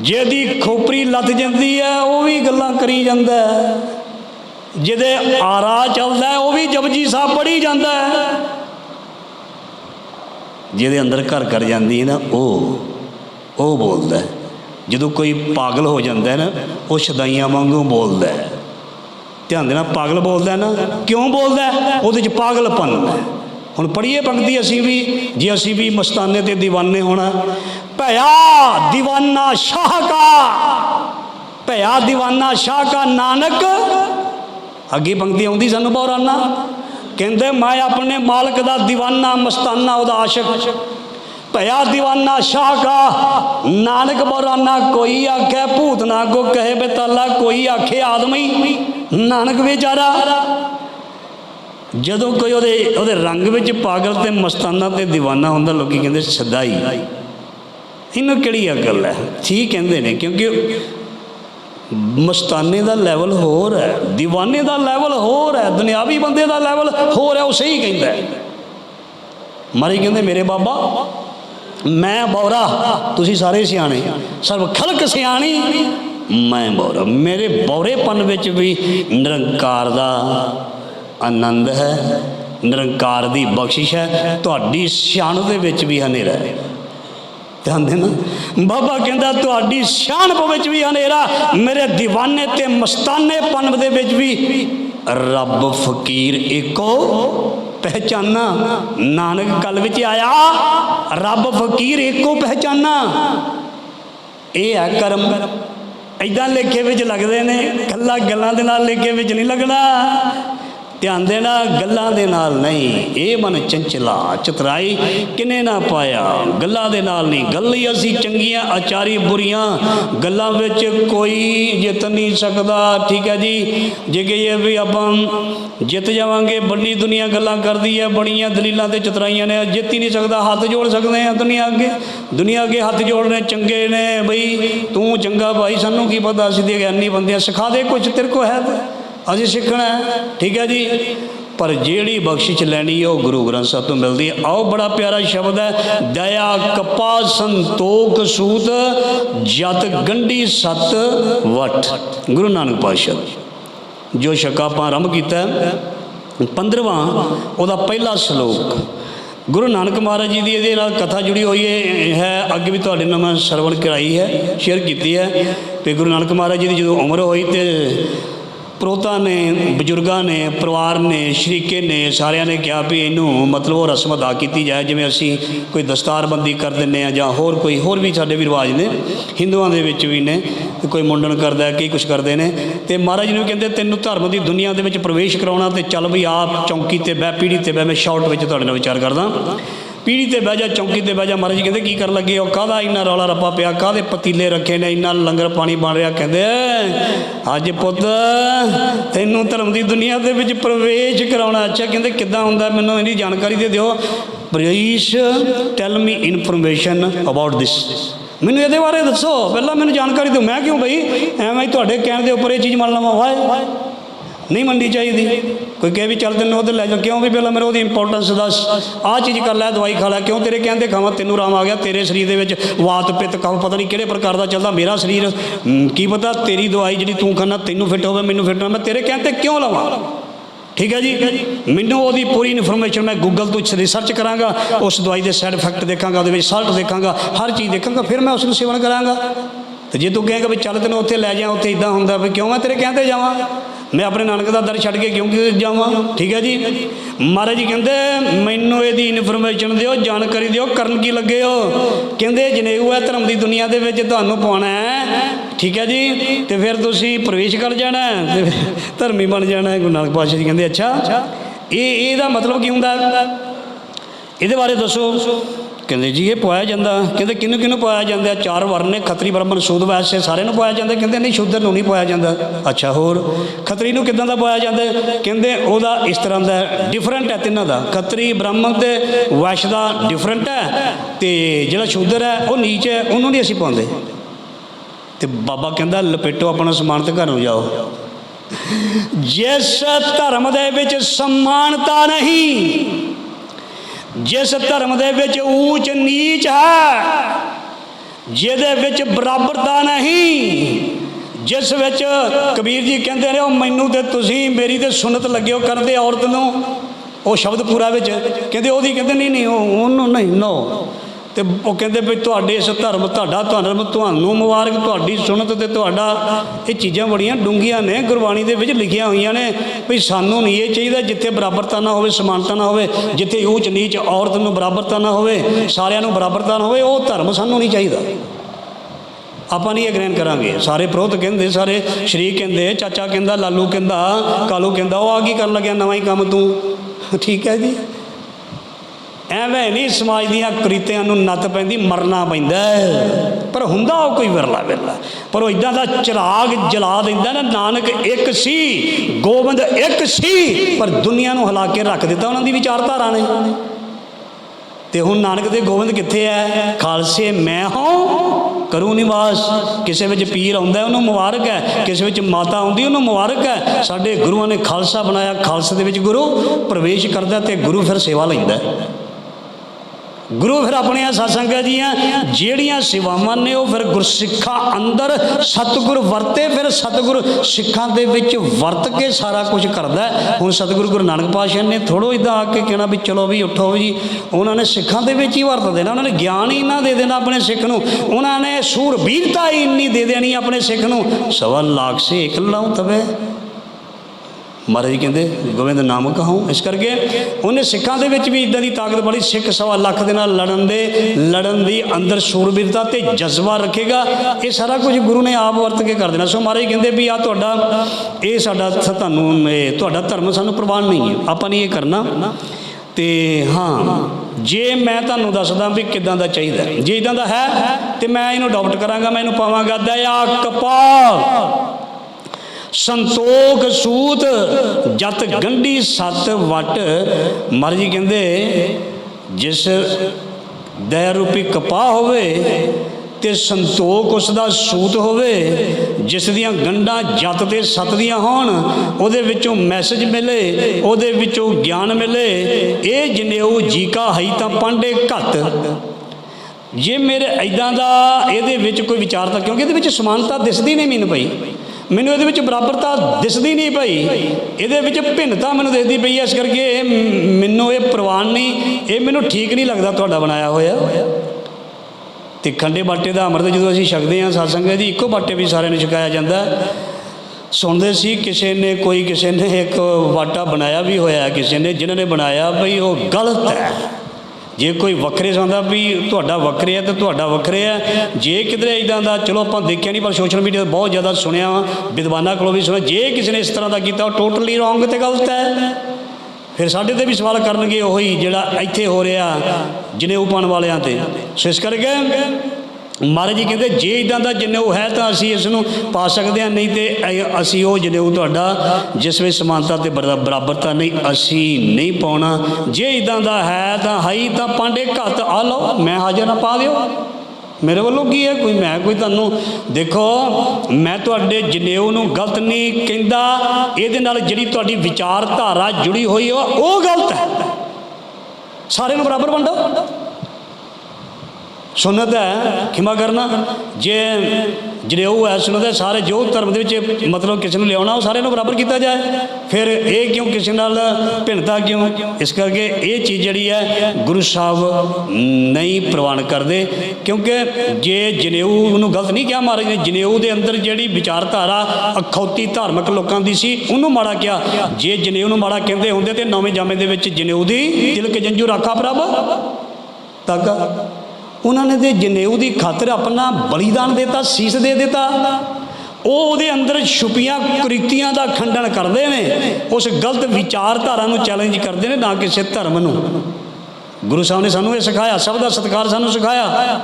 ਜਿਹਦੀ ਖੋਪਰੀ ਲੱਥ ਜਾਂਦੀ ਹੈ ਉਹ ਵੀ ਗੱਲਾਂ ਕਰੀ ਜਾਂਦਾ ਜਿਹਦੇ ਆਰਾ ਚੱਲਦਾ ਉਹ ਵੀ ਜਪਜੀ ਸਾਹਿਬ ਪੜ੍ਹੀ ਜਾਂਦਾ ਜਿਹਦੇ ਅੰਦਰ ਘਰ ਕਰ ਜਾਂਦੀ ਹੈ ਨਾ, ਉਹ ਉਹ ਬੋਲਦਾ ਜਦੋਂ ਕੋਈ ਪਾਗਲ ਹੋ ਜਾਂਦਾ ਨਾ, ਉਹ ਸ਼ਦਾਈਆਂ ਵਾਂਗੂ ਬੋਲਦਾ ਹੈ ਧਿਆਨ ਦੇਣਾ, ਪਾਗਲ ਬੋਲਦਾ ਨਾ। ਕਿਉਂ ਬੋਲਦਾ ਉਹਦੇ ਚ ਪਾਗਲਪਨ ਹੈ। ਹੁਣ ਪੜ੍ਹੀਏ ਪੰਕਤੀ ਅਸੀਂ ਵੀ, ਜੇ ਅਸੀਂ ਵੀ ਮਸਤਾਨੇ ਤੇ دیਵਾਨੇ ਹੋਣਾ। ਭਇਆ دیਵਾਨਾ ਸ਼ਾਹ ਕਾ, ਭਇਆ دیਵਾਨਾ ਸ਼ਾਹ ਕਾ ਨਾਨਕ। ਅੱਗੇ ਪੰਕਤੀ ਆਉਂਦੀ ਸਾਨੂੰ ਬੌਰਾਨਾ। ਕਹਿੰਦੇ, ਮੈਂ ਆਪਣੇ ਮਾਲਕ ਦਾ دیਵਾਨਾ ਮਸਤਾਨਾ, ਉਹਦਾ ਆਸ਼ਿਕ। ਭਇਆ دیਵਾਨਾ ਸ਼ਾਹ ਕਾ, ਨਾਨਕ ਬੌਰਾਨਾ, ਕੋਈ ਆਖੇ ਭੂਤ ਨਾ ਕੋ ਕਹੇ ਬੇਤਾਲਾ, ਕੋਈ ਆਖੇ ਆਦਮੀ। ਨਾਨਕ ਵਿਚਾਰਾ। ਜਦੋਂ ਕੋਈ ਉਹਦੇ ਉਹਦੇ ਰੰਗ ਵਿੱਚ ਪਾਗਲ ਤੇ ਮਸਤਾਨਾ ਤੇ دیਵਾਨਾ ਹੁੰਦਾ, ਲੋਕੀ ਕਹਿੰਦੇ ਸਦਾਈ। ਇਹਨੂੰ ਕਿਹੜੀ ਅਕਲ ਹੈ? ਠੀਕ ਕਹਿੰਦੇ ਨੇ, ਕਿਉਂਕਿ ਮਸਤਾਨੇ ਦਾ ਲੈਵਲ ਹੋਰ ਹੈ دیਵਾਨੇ ਦਾ ਲੈਵਲ ਹੋਰ ਹੈ, ਦੁਨਿਆਵੀ ਬੰਦੇ ਦਾ ਲੈਵਲ ਹੋਰ ਹੈ, ਉਹ ਸਹੀ ਕਹਿੰਦਾ ਮਾਰੇ ਕਹਿੰਦੇ, ਮੇਰੇ ਬਾਬਾ, ਮੈਂ ਬੌਰਾ, ਤੁਸੀਂ ਸਾਰੇ ਸਿਆਣੇ ਸਰਬ ਖਲਕ ਸਿਆਣੀ ਮੈਂ ਬੌਰਾ ਮੇਰੇ ਬੌਰੇਪਨ ਵਿੱਚ ਵੀ ਨਿਰੰਕਾਰ ਦਾ ਆਨੰਦ ਹੈ। ਨਿਰੰਕਾਰ ਦੀ ਬਖਸ਼ਿਸ਼ ਹੈ। ਤੁਹਾਡੀ ਸਿਆਣਪ ਦੇ ਵਿੱਚ ਵੀ ਹਨੇਰਾ ਹੈ। ਧਿਆਨ ਦੇਣਾ। ਬਾਬਾ ਕਹਿੰਦਾ, ਤੁਹਾਡੀ ਸਿਆਣਪ ਵਿੱਚ ਵੀ ਹਨੇਰਾ। ਮੇਰੇ دیਵਾਨੇ ਤੇ ਮਸਤਾਨੇ ਪਨ ਦੇ ਵਿੱਚ ਵੀ ਰੱਬ ਫਕੀਰ ਇੱਕੋ ਪਹਿਚਾਨਾ। ਨਾਨਕ ਕਲ ਵਿੱਚ ਆਇਆ, ਰੱਬ ਫਕੀਰ ਇੱਕੋ ਪਹਿਚਾਨਾ। ਇਹ ਹੈ ਕਰਮ। ਐਦਾਂ ਲੇਖੇ ਵਿੱਚ ਲੱਗਦੇ ਨੇ ਕੱਲਾ ਗੱਲਾਂ ਦੇ ਨਾਲ ਲੇਖੇ ਵਿੱਚ ਨਹੀਂ ਲੱਗਣਾ। ਧਿਆਨ ਦੇਣਾ, ਗੱਲਾਂ ਦੇ ਨਾਲ ਨਹੀਂ। ਇਹ ਮਨ ਚੰਚਲਾ, ਚਤਰਾਈ ਕਿਨੇ ਨਾ ਪਾਇਆ। ਗੱਲਾਂ ਦੇ ਨਾਲ ਨਹੀਂ। ਗੱਲ ਹੀ ਅਸੀਂ ਚੰਗੀਆਂ, ਆਚਾਰੀ, ਬੁਰੀਆਂ। ਗੱਲਾਂ ਵਿੱਚ ਕੋਈ ਜਿੱਤ ਨਹੀਂ ਸਕਦਾ। ਠੀਕ ਹੈ ਜੀ? ਜੇ ਕਹੀਏ ਵੀ ਆਪਾਂ ਜਿੱਤ ਜਾਵਾਂਗੇ ਬੰਨੀ ਦੁਨੀਆ ਗੱਲਾਂ ਕਰਦੀ ਹੈ ਬੜੀਆਂ ਦਲੀਲਾਂ ਤੇ ਚਤਰਾਈਆਂ ਨੇ, ਜਿੱਤ ਹੀ ਨਹੀਂ ਸਕਦਾ, ਹੱਥ ਜੋੜ ਸਕਦੇ ਆ ਦੁਨੀਆ ਅੱਗੇ। ਦੁਨੀਆ ਅੱਗੇ ਹੱਥ ਜੋੜਨੇ ਚੰਗੇ ਨੇ ਬਈ। ਤੂੰ ਚੰਗਾ ਭਾਈ, ਸਾਨੂੰ ਕੀ ਪਤਾ ਅਸੀਂ ਤੇ ਗਿਆਨੀ ਬੰਦੇ ਆ ਸਿਖਾ ਦੇ ਕੁਝ ਤੇਰੇ ਕੋ ਹੈ ਤੇ। ਅਸੀਂ ਸਿੱਖਣਾ ਠੀਕ ਹੈ ਜੀ? ਪਰ ਜਿਹੜੀ ਬਖਸ਼ਿਸ਼ ਲੈਣੀ ਹੈ, ਉਹ ਗੁਰੂ ਗ੍ਰੰਥ ਸਾਹਿਬ ਤੋਂ ਮਿਲਦੀ ਹੈ। ਆਓ, ਬੜਾ ਪਿਆਰਾ ਸ਼ਬਦ ਹੈ, ਦਇਆ ਕਪਾ ਸੰਤੋਖ ਸੂਤ, ਜਤ ਗੰਢੀ ਸਤ ਵਟ। ਗੁਰੂ ਨਾਨਕ ਪਾਤਸ਼ਾਹ ਜੋ। ਸ਼ਕਾ ਆਪਾਂ ਆਰੰਭ ਕੀਤਾ 15ਵਾਂ ਉਹਦਾ ਪਹਿਲਾ ਸ਼ਲੋਕ। ਗੁਰੂ ਨਾਨਕ ਮਹਾਰਾਜ ਜੀ ਦੀ ਇਹਦੇ ਨਾਲ ਕਥਾ ਜੁੜੀ ਹੋਈ ਹੈ ਅੱਗੇ ਵੀ ਤੁਹਾਡੇ ਨਾਲ ਮੈਂ ਸਰਵਣ ਕਰਾਈ ਹੈ, ਸ਼ੇਅਰ ਕੀਤੀ ਹੈ। ਕਿ ਗੁਰੂ ਨਾਨਕ ਮਹਾਰਾਜ ਜੀ ਦੀ ਜਦੋਂ ਉਮਰ ਹੋਈ ਤੇ ਪ੍ਰੋਤਾ ਨੇ, ਬਜ਼ੁਰਗਾਂ ਨੇ, ਪਰਿਵਾਰ ਨੇ, ਸ਼ਰੀਕੇ ਨੇ, ਸਾਰਿਆਂ ਨੇ ਕਿਹਾ ਵੀ ਇਹਨੂੰ ਮਤਲਬ ਉਹ ਰਸਮ ਅਦਾ ਕੀਤੀ ਜਾਏ, ਜਿਵੇਂ ਅਸੀਂ ਕੋਈ ਦਸਤਾਰਬੰਦੀ ਕਰ ਦਿੰਨੇ ਆ ਜਾਂ ਹੋਰ ਕੋਈ, ਹੋਰ ਵੀ ਸਾਡੇ ਵੀ ਰਿਵਾਜ ਨੇ, ਹਿੰਦੂਆਂ ਦੇ ਵਿੱਚ ਵੀ ਨੇ ਕੋਈ ਮੁੰਡਨ ਕਰਦਾ, ਕਈ ਕੁਝ ਕਰਦੇ ਨੇ, ਤੇ ਮਹਾਰਾਜ ਜੀ ਨੂੰ ਕਹਿੰਦੇ ਤੈਨੂੰ ਧਰਮ ਦੀ ਦੁਨੀਆ ਦੇ ਵਿੱਚ ਪ੍ਰਵੇਸ਼ ਕਰਾਉਣਾ ਤੇ ਚੱਲ ਵੀ ਆਪ ਚੌਂਕੀ ਤੇ ਬਹਿ, ਪੀੜੀ ਤੇ ਬਹਿ, ਮੈਂ ਸ਼ਾਰਟ ਵਿੱਚ ਤੁਹਾਡੇ ਨਾਲ ਵਿਚਾਰ ਕਰਦਾ। ਪੀੜੀ ਤੇ ਬਹਿ ਜਾ, ਚੌਂਕੀ ਤੇ ਬਹਿ ਜਾ, ਮਹਾਰਾਜ ਕਹਿੰਦੇ ਕੀ ਕਰਨ ਲੱਗੇ ਹੋ? ਕਾਹਦਾ ਇੰਨਾ ਰੌਲਾ ਰੱਪਾ ਪਿਆ? ਕਾਹਦੇ ਪਤੀਲੇ ਰੱਖੇ ਨੇ? ਇੰਨਾ ਲੰਗਰ ਪਾਣੀ ਬਣ ਰਿਹਾ, ਕਹਿੰਦੇ, ਅੱਜ ਪੁੱਤ, ਤੈਨੂੰ ਧਰਮ ਦੀ ਦੁਨੀਆ ਦੇ ਵਿੱਚ ਪ੍ਰਵੇਸ਼ ਕਰਾਉਣਾ ਅੱਛਾ। ਕਹਿੰਦੇ, ਕਿੱਦਾਂ ਹੁੰਦਾ? ਮੈਨੂੰ ਇਹਦੀ ਜਾਣਕਾਰੀ ਦੇ ਦਿਓ। Please tell me information about this ਮੈਨੂੰ ਇਹਦੇ ਬਾਰੇ ਦੱਸੋ। ਪਹਿਲਾਂ ਮੈਨੂੰ ਜਾਣਕਾਰੀ ਦਿਓ। ਮੈਂ ਕਿਉਂ ਬਈ? ਐਵੇਂ ਤੁਹਾਡੇ ਕਹਿਣ ਦੇ ਉੱਪਰ ਇਹ ਚੀਜ਼ ਮੰਨ ਲਵਾਂ ਵਾਏ ਨਹੀਂ ਮੰਨਣੀ ਚਾਹੀਦੀ। ਕੋਈ ਕਹੇ ਵੀ ਚੱਲ ਤੈਨੂੰ ਉਹਦੇ ਲੈ ਜਾ ਕਿਉਂ ਵੀ ਪਹਿਲਾਂ ਮੇਰੇ ਉਹਦੀ ਇੰਪੋਰਟੈਂਸ ਦੱਸ। ਆਹ ਚੀਜ਼ ਕਰ ਲੈ, ਦਵਾਈ ਖਾ ਲੈ। ਕਿਉਂ ਤੇਰੇ ਕਹਿੰਦੇ ਖਾਵਾਂ? ਤੈਨੂੰ ਆਰਾਮ ਆ ਗਿਆ। ਤੇਰੇ ਸਰੀਰ ਦੇ ਵਿੱਚ ਵਾਤ, ਪਿੱਤ, ਕਫ, ਪਤਾ ਨਹੀਂ ਕਿਹੜੇ ਪ੍ਰਕਾਰ ਦਾ ਚੱਲਦਾ। ਮੇਰਾ ਸਰੀਰ ਕੀ ਪਤਾ ਤੇਰੀ ਦਵਾਈ ਜਿਹੜੀ ਤੂੰ ਖਾਣਾ ਤੈਨੂੰ ਫਿੱਟ ਹੋਵੇ, ਮੈਨੂੰ ਫਿੱਟ ਹੋਵੇ। ਮੈਂ ਤੇਰੇ ਕਹਿੰਦੇ ਕਿਉਂ ਲਵਾਂ? ਠੀਕ ਹੈ ਜੀ? ਮੈਨੂੰ ਉਹਦੀ ਪੂਰੀ ਇਨਫੋਰਮੇਸ਼ਨ ਮੈਂ ਗੂਗਲ ਤੋਂ ਰਿਸਰਚ ਕਰਾਂਗਾ। ਉਸ ਦਵਾਈ ਦੇ ਸਾਈਡ ਇਫੈਕਟ ਦੇਖਾਂਗਾ, ਉਹਦੇ ਵਿੱਚ ਸਾਲਟ ਦੇਖਾਂਗਾ। ਹਰ ਚੀਜ਼ ਦੇਖਾਂਗਾ, ਫਿਰ ਮੈਂ ਉਸ ਨੂੰ ਸੇਵਨ ਕਰਾਂਗਾ। ਤੇ ਜੇ ਤੂੰ ਕਹੇਗਾ ਵੀ ਚੱਲ ਤੈਨੂੰ ਉੱਥੇ ਲੈ ਜਾ, ਉੱਥੇ ਇਦਾਂ ਹੁੰਦਾ, ਵੀ ਕਿਉਂ ਮੈਂ ਤੇਰੇ ਕਹਿੰਦੇ ਜਾਵਾਂ? ਮੈਂ ਆਪਣੇ ਨਾਨਕ ਦਾ ਦਰ ਛੱਡ ਕੇ ਕਿਉਂਕਿ ਜਾਵਾਂ? ਠੀਕ ਹੈ ਜੀ? ਮਹਾਰਾਜ ਜੀ ਕਹਿੰਦੇ ਮੈਨੂੰ ਇਹਦੀ ਇਨਫੋਰਮੇਸ਼ਨ ਦਿਓ ਜਾਣਕਾਰੀ ਦਿਓ ਕਰਨ ਕੀ ਲੱਗੇ ਹੋ? ਕਹਿੰਦੇ ਜਨੇਊ ਹੈ ਧਰਮ ਦੀ ਦੁਨੀਆ ਦੇ ਵਿੱਚ ਤੁਹਾਨੂੰ ਪਾਉਣਾ ਹੈ। ਠੀਕ ਹੈ ਜੀ? ਤੇ ਫਿਰ ਤੁਸੀਂ ਪ੍ਰਵੇਸ਼ ਕਰ ਜਾਣਾ ਹੈ, ਤੇ ਧਰਮੀ ਬਣ ਜਾਣਾ ਗੁਰੂ ਨਾਨਕ ਪਾਤਸ਼ਾਹ ਜੀ ਕਹਿੰਦੇ ਅੱਛਾ। ਇਹ ਇਹਦਾ ਮਤਲਬ ਕੀ ਹੁੰਦਾ? ਇਹਦੇ ਬਾਰੇ ਦੱਸੋ। ਕਹਿੰਦੇ ਜੀ ਇਹ ਪਵਾਇਆ ਜਾਂਦਾ। ਕਹਿੰਦੇ ਕਿਹਨੂੰ ਕਿਹਨੂੰ ਪਵਾਇਆ ਜਾਂਦਾ? ਚਾਰ ਵਰਨ ਨੇ, ਖੱਤਰੀ, ਬ੍ਰਾਹਮਣ ਸੂਦ ਵੈਸੇ ਸਾਰੇ ਨੂੰ ਪਵਾਇਆ ਜਾਂਦਾ। ਕਹਿੰਦੇ ਨਹੀਂ ਸ਼ੂਦਰ ਨੂੰ ਨਹੀਂ ਪਵਾਇਆ ਜਾਂਦਾ। ਅੱਛਾ, ਹੋਰ? ਖੱਤਰੀ ਨੂੰ ਕਿਦਾਂ ਦਾ ਪਵਾਇਆ ਜਾਂਦਾ? ਕਹਿੰਦੇ ਉਹਦਾ ਇਸ ਤਰ੍ਹਾਂ ਦਾ ਡਿਫਰੈਂਟ ਹੈ ਤਿੰਨਾਂ ਦਾ। ਖੱਤਰੀ, ਬ੍ਰਾਹਮਣ ਤੇ ਵੈਸ਼ ਦਾ ਡਿਫਰੈਂਟ ਹੈ ਤੇ ਜਿਹੜਾ ਸ਼ੂਦਰ ਹੈ, ਉਹ ਨੀਚ ਹੈ, ਉਹਨੂੰ ਨਹੀਂ ਅਸੀਂ ਪਾਉਂਦੇ। ਤੇ ਬਾਬਾ ਕਹਿੰਦਾ, ਲਪੇਟੋ ਆਪਣਾ ਸਮਾਨ ਤੇ ਘਰ ਨੂੰ ਜਾਓ। ਜਿਸ ਧਰਮ ਦੇ ਵਿੱਚ ਸਮਾਨਤਾ ਨਹੀਂ ਜਿਸ ਧਰਮ ਦੇ ਵਿੱਚ ਊਚ ਨੀਚ ਹੈ, ਜਿਹਦੇ ਵਿੱਚ ਬਰਾਬਰਤਾ ਨਹੀਂ, ਜਿਸ ਵਿੱਚ ਕਬੀਰ ਜੀ ਕਹਿੰਦੇ ਨੇ, ਉਹ ਮੈਨੂੰ ਤੇ ਤੁਸੀਂ, ਮੇਰੀ ਤੇ ਸੁਨਤ ਲੱਗਿਓ ਕਰਦੇ ਔਰਤ ਨੂੰ, ਉਹ ਸ਼ਬਦ ਪੂਰਾ ਵਿੱਚ ਕਹਿੰਦੇ, ਉਹਦੀ ਕਹਿੰਦੇ, ਨਹੀਂ ਨਹੀਂ ਉਹਨੂੰ ਨਹੀਂ, ਨੋ। ਤੇ ਉਹ ਕਹਿੰਦੇ ਵੀ ਤੁਹਾਡੇ ਇਸ ਧਰਮ, ਤੁਹਾਡਾ ਧਰਮ, ਤੁਹਾਨੂੰ ਮੁਬਾਰਕ, ਤੁਹਾਡੀ ਸੁਣਤ ਤੇ ਤੁਹਾਡਾ ਇਹ ਚੀਜ਼ਾਂ ਬੜੀਆਂ ਡੂੰਘੀਆਂ ਨੇ, ਗੁਰਬਾਣੀ ਦੇ ਵਿੱਚ ਲਿਖੀਆਂ ਹੋਈਆਂ ਨੇ ਵੀ ਸਾਨੂੰ ਨਹੀਂ ਇਹ ਚਾਹੀਦਾ ਜਿੱਥੇ ਬਰਾਬਰਤਾ ਨਾ ਹੋਵੇ, ਸਮਾਨਤਾ ਨਾ ਹੋਵੇ, ਜਿੱਥੇ ਊਚ ਨੀਚ ਔਰਤ ਨੂੰ ਬਰਾਬਰਤਾ ਨਾ ਹੋਵੇ, ਸਾਰਿਆਂ ਨੂੰ ਬਰਾਬਰਤਾ ਨਾ ਹੋਵੇ, ਉਹ ਧਰਮ ਸਾਨੂੰ ਨਹੀਂ ਚਾਹੀਦਾ। ਆਪਾਂ ਨਹੀਂ ਇਹ ਗ੍ਰਹਿਣ ਕਰਾਂਗੇ। ਸਾਰੇ ਪ੍ਰੋਤ ਕਹਿੰਦੇ, ਸਾਰੇ ਸ਼੍ਰੀ ਕਹਿੰਦੇ, ਚਾਚਾ ਕਹਿੰਦਾ, ਲਾਲੂ ਕਹਿੰਦਾ, ਕਾਲੂ ਕਹਿੰਦਾ, ਉਹ ਆ ਕੀ ਕਰਨ ਲੱਗਿਆ, ਨਵਾਂ ਹੀ ਕੰਮ ਤੂੰ? ਠੀਕ ਹੈ ਜੀ। ਐਵੇਂ ਨਹੀਂ ਸਮਾਜ ਦੀਆਂ ਕ੍ਰਿਤਿਆਂ ਨੂੰ ਨੱਤ ਪੈਂਦੀ, ਮਰਨਾ ਪੈਂਦਾ ਪਰ ਹੁੰਦਾ ਉਹ ਕੋਈ ਵਿਰਲਾ ਵਿਰਲਾ। ਪਰ ਉਹ ਇਦਾਂ ਦਾ ਚਿਰਾਗ ਜਲਾ ਦਿੰਦਾ ਨਾ, ਨਾਨਕ ਇੱਕ ਸੀ, ਗੋਬਿੰਦ ਇੱਕ ਸੀ, ਪਰ ਦੁਨੀਆ ਨੂੰ ਹਿਲਾ ਕੇ ਰੱਖ ਦਿੱਤਾ ਉਹਨਾਂ ਦੀ ਵਿਚਾਰਧਾਰਾ ਨੇ। ਤੇ ਹੁਣ ਨਾਨਕ ਦੇ ਗੋਬਿੰਦ ਕਿੱਥੇ ਹੈ ਖਾਲਸੇ, ਮੈਂ ਹਾਂ, ਕਰੂ ਨਿਵਾਸ। ਕਿਸੇ ਵਿੱਚ ਪੀਰ ਆਉਂਦਾ ਉਹਨੂੰ ਮੁਬਾਰਕ ਹੈ ਕਿਸੇ ਵਿੱਚ ਮਾਤਾ ਆਉਂਦੀ, ਉਹਨੂੰ ਮੁਬਾਰਕ ਹੈ ਸਾਡੇ ਗੁਰੂਆਂ ਨੇ ਖਾਲਸਾ ਬਣਾਇਆ, ਖਾਲਸੇ ਦੇ ਵਿੱਚ ਗੁਰੂ ਪ੍ਰਵੇਸ਼ ਕਰਦਾ ਤੇ ਗੁਰੂ ਫਿਰ ਸੇਵਾ ਲੈਂਦਾ। ਗੁਰੂ ਫਿਰ ਆਪਣੇ ਆਪਣੀਆਂ ਸਤਸੰਗਾਂ ਦੀਆਂ ਜਿਹੜੀਆਂ ਸੇਵਾਵਾਂ ਨੇ ਉਹ ਫਿਰ ਗੁਰਸਿੱਖਾਂ ਅੰਦਰ ਸਤਿਗੁਰ ਵਰਤੇ, ਫਿਰ ਸਤਿਗੁਰ ਸਿੱਖਾਂ ਦੇ ਵਿੱਚ ਵਰਤ ਕੇ ਸਾਰਾ ਕੁਝ ਕਰਦਾ ਹੁਣ ਸਤਿਗੁਰੂ ਗੁਰੂ ਨਾਨਕ ਪਾਤਸ਼ਾਹ ਨੇ ਥੋੜੋ ਇਦਾਂ ਆ ਕੇ ਕਹਿਣਾ ਵੀ ਚਲੋ ਵੀ ਉੱਠੋ ਜੀ। ਉਹਨਾਂ ਨੇ ਸਿੱਖਾਂ ਦੇ ਵਿੱਚ ਹੀ ਵਰਤ ਦੇਣਾ, ਉਹਨਾਂ ਨੇ ਗਿਆਨ ਹੀ ਇੰਨਾ ਦੇ ਦੇਣਾ ਆਪਣੇ ਸਿੱਖ ਨੂੰ। ਉਹਨਾਂ ਨੇ ਸੂਰਬੀਰਤਾ ਹੀ ਇੰਨੀ ਦੇ ਦੇਣੀ ਆਪਣੇ ਸਿੱਖ ਨੂੰ। ਸਵਾ ਲੱਖ ਸੇ ਇੱਕ ਤਵੇ ਮਹਾਰਾਜ ਜੀ ਕਹਿੰਦੇ, ਗੋਬਿੰਦ ਨਾਮ ਕਹਾਉ ਇਸ ਕਰਕੇ ਉਹਨੇ ਸਿੱਖਾਂ ਦੇ ਵਿੱਚ ਵੀ ਇਦਾਂ ਦੀ ਤਾਕਤ ਬੜੀ, ਸਿੱਖ ਸਵਾ ਲੱਖ ਦੇ ਨਾਲ ਲੜਨ ਦੇ, ਲੜਨ ਦੀ ਅੰਦਰ ਸੂਰਬੀਰਤਾ ਤੇ ਜਜ਼ਬਾ ਰੱਖੇਗਾ। ਇਹ ਸਾਰਾ ਕੁਝ ਗੁਰੂ ਨੇ ਆਪ ਵਰਤ ਕੇ ਕਰ ਦੇਣਾ। ਸੋ ਮਹਾਰਾਜ ਕਹਿੰਦੇ ਵੀ ਆ ਤੁਹਾਡਾ, ਇਹ ਸਾਡਾ ਤੁਹਾਨੂੰ, ਇਹ ਤੁਹਾਡਾ ਧਰਮ ਸਾਨੂੰ ਪ੍ਰਵਾਨ ਨਹੀਂ ਹੈ। ਆਪਾਂ ਨਹੀਂ ਇਹ ਕਰਨਾ। ਤੇ ਹਾਂ, ਜੇ ਮੈਂ ਤੁਹਾਨੂੰ ਦੱਸਦਾ ਵੀ ਕਿਦਾਂ ਦਾ ਚਾਹੀਦਾ ਜੇ ਇਦਾਂ ਦਾ ਹੈ, ਤੇ ਮੈਂ ਇਹਨੂੰ ਅਡਾਪਟ ਕਰਾਂਗਾ, ਮੈਂ ਇਹਨੂੰ ਪਾਵਾਂਗਾ। ਦਇਆ ਕਪਾਲ। ਸੰਤੋਖ ਸੂਤ ਜਤ ਗੰਢੀ ਸਤ ਵਟ। ਮਰਜ਼ੀ ਕਹਿੰਦੇ, ਜਿਸ ਦਇਆ ਰੂਪੀ ਕਪਾਹ ਹੋਵੇ ਤੇ ਸੰਤੋਖ ਉਸ ਦਾ ਸੂਤ ਹੋਵੇ, ਜਿਸ ਦੀਆਂ ਗੰਢਾਂ ਜਤ ਤੇ ਸਤ ਦੀਆਂ ਹੋਣ, ਉਹਦੇ ਵਿੱਚੋਂ ਮੈਸੇਜ ਮਿਲੇ, ਉਹਦੇ ਵਿੱਚੋਂ ਗਿਆਨ ਮਿਲੇ, ਇਹ ਜਨੇਊ ਜੀ ਕਾ ਹਈ ਤਾਂ ਪਾਂਡੇ ਘੱਟ। ਜੇ ਮੇਰੇ ਐਦਾਂ ਦਾ ਇਹਦੇ ਵਿੱਚ ਕੋਈ ਵਿਚਾਰ ਤਾਂ, ਕਿਉਂਕਿ ਇਹਦੇ ਵਿੱਚ ਸਮਾਨਤਾ ਦਿਸਦੀ ਨਹੀਂ ਮੈਨੂੰ ਭਾਈ। ਮੈਨੂੰ ਇਹਦੇ ਵਿੱਚ ਬਰਾਬਰਤਾ ਦਿਸਦੀ ਨਹੀਂ ਪਈ ਇਹਦੇ ਵਿੱਚ ਭਿੰਨਤਾ ਮੈਨੂੰ ਦਿਸਦੀ ਪਈ ਹੈ ਇਸ ਕਰਕੇ ਇਹ ਮੈਨੂੰ ਇਹ ਪ੍ਰਵਾਨ ਨਹੀਂ, ਇਹ ਮੈਨੂੰ ਠੀਕ ਨਹੀਂ ਲੱਗਦਾ ਤੁਹਾਡਾ ਬਣਾਇਆ ਹੋਇਆ। ਤੇ ਖੰਡੇ ਬਾਟੇ ਦਾ ਅੰਮ੍ਰਿਤ ਜਦੋਂ ਅਸੀਂ ਛਕਦੇ ਹਾਂ satsang ਦੀ ਇੱਕੋ ਬਾਟੇ ਵੀ ਸਾਰਿਆਂ ਨੂੰ ਛਕਾਇਆ ਜਾਂਦਾ। ਸੁਣਦੇ ਸੀ ਕਿਸੇ ਨੇ ਕੋਈ ਕਿਸੇ ਨੇ ਇੱਕ ਬਾਟਾ ਬਣਾਇਆ ਵੀ ਹੋਇਆ, ਕਿਸੇ ਨੇ ਜਿਨ੍ਹਾਂ ਨੇ ਬਣਾਇਆ ਭਈ ਉਹ ਗਲਤ ਹੈ। ਜੇ ਕੋਈ ਵੱਖਰੇ ਸਮਝਦਾ ਵੀ ਤੁਹਾਡਾ ਵੱਖਰੇ ਹੈ ਤੇ ਤੁਹਾਡਾ ਵੱਖਰੇ ਹੈ ਜੇ ਕਿਧਰੇ ਇਦਾਂ ਦਾ, ਚਲੋ ਆਪਾਂ ਦੇਖਿਆ ਨਹੀਂ, ਪਰ ਸੋਸ਼ਲ ਮੀਡੀਆ ਤੇ ਬਹੁਤ ਜ਼ਿਆਦਾ ਸੁਣਿਆ ਵਿਦਵਾਨਾਂ ਕੋਲੋਂ ਵੀ ਸੁਣਿਆ, ਜੇ ਕਿਸੇ ਨੇ ਇਸ ਤਰ੍ਹਾਂ ਦਾ ਕੀਤਾ, ਉਹ ਟੋਟਲੀ ਰੋਂਗ ਤੇ ਗਲਤ ਹੈ। ਫਿਰ ਸਾਡੇ ਤੇ ਵੀ ਸਵਾਲ ਕਰਨਗੇ ਉਹੀ ਜਿਹੜਾ ਇੱਥੇ ਹੋ ਰਿਹਾ ਜਨੇਊ ਪਾਉਣ ਵਾਲਿਆਂ ਤੇ। ਸੋ ਇਸ ਕਰਕੇ ਮਹਾਰਾਜ ਜੀ ਕਹਿੰਦੇ ਜੇ ਇਦਾਂ ਦਾ ਜਨੇਊ ਹੈ ਤਾਂ ਅਸੀਂ ਇਸ ਨੂੰ ਪਾ ਸਕਦੇ ਹਾਂ, ਨਹੀਂ ਤੇ ਅਸੀਂ ਉਹ ਜਨੇਊ ਤੁਹਾਡਾ ਜਿਸ ਵਿੱਚ ਸਮਾਨਤਾ ਤੇ ਬਰਾ- ਬਰਾਬਰਤਾ ਨਹੀਂ, ਅਸੀਂ ਨਹੀਂ ਪਾਉਣਾ। ਜੇ ਇਦਾਂ ਦਾ ਹੈ ਤਾਂ ਹਈ, ਤਾਂ ਪਾਂਡੇ ਘੱਤ ਆ ਲਓ, ਮੈਂ ਹਾਜ਼ਰ ਨਾ ਪਾ ਦਿਓ। ਮੇਰੇ ਵੱਲੋਂ ਕੀ ਹੈ? ਕੋਈ, ਮੈਂ ਕੋਈ ਤੁਹਾਨੂੰ ਦੇਖੋ, ਮੈਂ ਤੁਹਾਡੇ ਜਨੇਊ ਨੂੰ ਗਲਤ ਨਹੀਂ ਕਹਿੰਦਾ, ਇਹਦੇ ਨਾਲ ਜਿਹੜੀ ਤੁਹਾਡੀ ਵਿਚਾਰਧਾਰਾ ਜੁੜੀ ਹੋਈ ਹੈ ਉਹ ਗਲਤ ਹੈ। ਸਾਰਿਆਂ ਨੂੰ ਬਰਾਬਰ ਵੰਡੋ। ਸੁਨਤ ਹੈ, ਖਿਮਾ ਕਰਨਾ। ਜੇ ਜਨੇਊ ਹੈ, ਸੁਨਤ ਹੈ, ਸਾਰੇ ਜੋ ਧਰਮ ਦੇ ਵਿੱਚ ਮਤਲਬ ਕਿਸੇ ਨੂੰ ਲਿਆਉਣਾ, ਉਹ ਸਾਰਿਆਂ ਨੂੰ ਬਰਾਬਰ ਕੀਤਾ ਜਾਏ। ਫਿਰ ਇਹ ਕਿਉਂ ਕਿਸੇ ਨਾਲ ਭਿੰਨਤਾ ਕਿਉਂ? ਇਸ ਕਰਕੇ ਇਹ ਚੀਜ਼ ਜਿਹੜੀ ਹੈ, ਗੁਰੂ ਸਾਹਿਬ ਨਹੀਂ ਪ੍ਰਵਾਨ ਕਰਦੇ। ਕਿਉਂਕਿ ਜੇ ਜਨੇਊ ਨੂੰ ਗਲਤ ਨਹੀਂ ਕਿਹਾ ਮਹਾਰਾਜ ਨੇ, ਜਨੇਊ ਦੇ ਅੰਦਰ ਜਿਹੜੀ ਵਿਚਾਰਧਾਰਾ, ਅਖੌਤੀ ਧਾਰਮਿਕ ਲੋਕਾਂ ਦੀ ਸੀ, ਉਹਨੂੰ ਮਾੜਾ ਕਿਹਾ। ਜੇ ਜਨੇਊ ਨੂੰ ਮਾੜਾ ਕਹਿੰਦੇ ਹੁੰਦੇ ਤੇ ਨਵੇਂ ਜਾਮੇ ਦੇ ਵਿੱਚ ਜਨੇਊ ਦੀ ਤਿਲਕ ਜੰਜੂ ਰਾਖਾ ਪ੍ਰਭ ਤੱਕ। ਉਹਨਾਂ ਨੇ ਤੇ ਜਨੇਊ ਦੀ ਖਾਤਰ ਆਪਣਾ ਬਲੀਦਾਨ ਦਿੱਤਾ, ਸੀਸ ਦੇ ਦਿੱਤਾ। ਉਹ ਉਹਦੇ ਅੰਦਰ ਛੁਪੀਆਂ ਕੁਰੀਤੀਆਂ ਦਾ ਖੰਡਨ ਕਰਦੇ ਨੇ, ਉਸ ਗਲਤ ਵਿਚਾਰਧਾਰਾ ਨੂੰ ਚੈਲੰਜ ਕਰਦੇ ਨੇ ਨਾ ਕਿਸੇ ਧਰਮ ਨੂੰ। ਗੁਰੂ ਸਾਹਿਬ ਨੇ ਸਾਨੂੰ ਇਹ ਸਿਖਾਇਆ, ਸਭ ਦਾ ਸਤਿਕਾਰ ਸਾਨੂੰ ਸਿਖਾਇਆ।